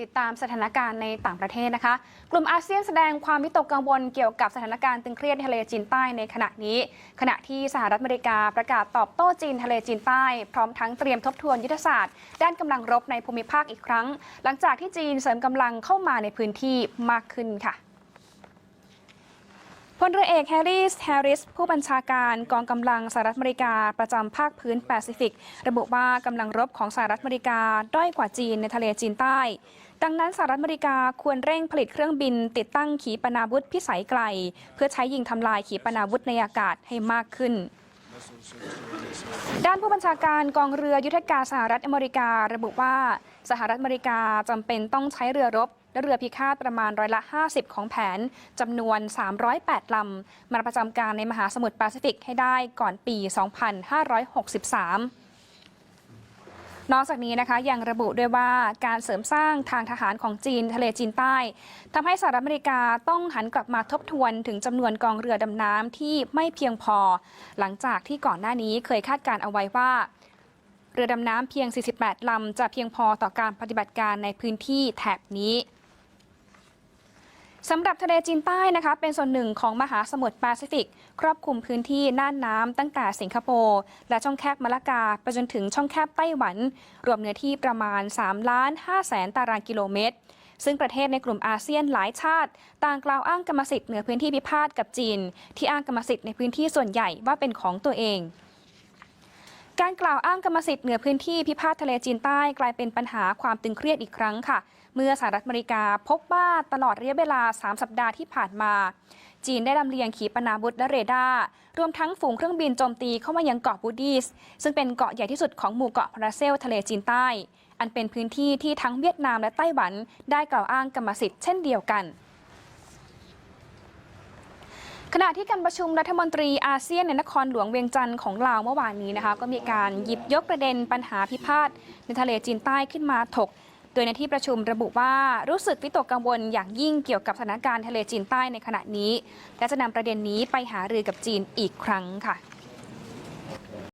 ติดตามสถานการณ์ในต่างประเทศนะคะ กลุ่มอาเซียนแสดงความวิตกกังวลเกี่ยวกับสถานการณ์ตึงเครียดทะเลจีนใต้ในขณะนี้ ขณะที่สหรัฐอเมริกาประกาศตอบโต้จีนทะเลจีนใต้ พร้อมทั้งเตรียมทบทวนยุทธศาสตร์ ด้านกำลังรบในภูมิภาคอีกครั้ง หลังจากที่จีนเสริมกำลังเข้ามาในพื้นที่มากขึ้นค่ะ พลเรือเอกแฮร์ริสแฮร์ริส ผู้บัญชาการกองกำลังสหรัฐอเมริกาประจำภาคพื้นแปซิฟิก ระบุว่ากำลังรบของสหรัฐอเมริกาด้อยกว่าจีนในทะเลจีนใต้ ดังนั้นสหรัฐอเมริกาควรเร่งผลิตเครื่องบิน ติดตั้งขีปนาวุธพิสัยไกล เพื่อใช้ยิงทำลายขีปนาวุธในอากาศให้มากขึ้น ด้านผู้บัญชาการกองเรือยุทธการสหรัฐอเมริการะบุว่าสหรัฐอเมริกาจำเป็นต้องใช้เรือรบและเรือพิฆาตประมาณร้อยละ 50 ของแผนจำนวน 308 ลำมาประจำการในมหาสมุทรแปซิฟิกให้ได้ก่อนปี 2563 นอกจากนี้นะคะยังระบุด้วยว่าการเสริมสร้างทางทหารของจีนทะเลจีนใต้ทำให้สหรัฐอเมริกาต้องหันกลับมาทบทวนถึงจำนวนกองเรือดำน้ำที่ไม่เพียงพอ หลังจากที่ก่อนหน้านี้เคยคาดการเอาไว้ว่าเรือดำน้ำเพียง 48 ลำ จะเพียงพอต่อการปฏิบัติการในพื้นที่แถบนี้ สำหรับทะเลจีนใต้นะคะ เป็นส่วนหนึ่งของมหาสมุทรแปซิฟิก ครอบคลุมพื้นที่น่านน้ำตั้งแต่สิงคโปร์และช่องแคบมาลากาไปจนถึงช่องแคบไต้หวัน รวมเนื้อที่ประมาณ3ล้าน5แสนตารางกิโลเมตร ซึ่งประเทศในกลุ่มอาเซียนหลายชาติ ต่างกล่าวอ้างกรรมสิทธิ์เหนือพื้นที่พิพาทกับจีน ที่อ้างกรรมสิทธิ์ในพื้นที่ส่วนใหญ่ว่าเป็นของตัวเอง การกล่าวอ้างกรรมสิทธิ์เหนือพื้นที่พิพาททะเลจีนใต้กลายเป็นปัญหาความตึงเครียดอีกครั้งค่ะ เมื่อสหรัฐอเมริกาพบว่าตลอดระยะเวลา 3 สัปดาห์ที่ผ่านมา จีนได้ลำเลียงขีปนาวุธและเรดาร์รวมทั้งฝูงเครื่องบินโจมตีเข้ามายังเกาะบูดีสซึ่งเป็นเกาะใหญ่ที่สุดของหมู่เกาะพาราเซลทะเลจีนใต้ อันเป็นพื้นที่ที่ทั้งเวียดนามและไต้หวัน ได้กล่าวอ้างกรรมสิทธิ์เช่นเดียวกัน ขณะที่การประชุมรัฐมนตรีอาเซียนในนครหลวงเวียงจันทร์ของลาวเมื่อวานนี้นะคะก็มีการหยิบยกประเด็นปัญหาพิพาทในทะเลจีนใต้ขึ้นมาถก โดยในที่ประชุมระบุว่ารู้สึกวิตกกังวลอย่างยิ่งเกี่ยวกับสถานการณ์ทะเลจีนใต้ในขณะนี้ และจะนำประเด็นนี้ไปหารือกับจีนอีกครั้งค่ะ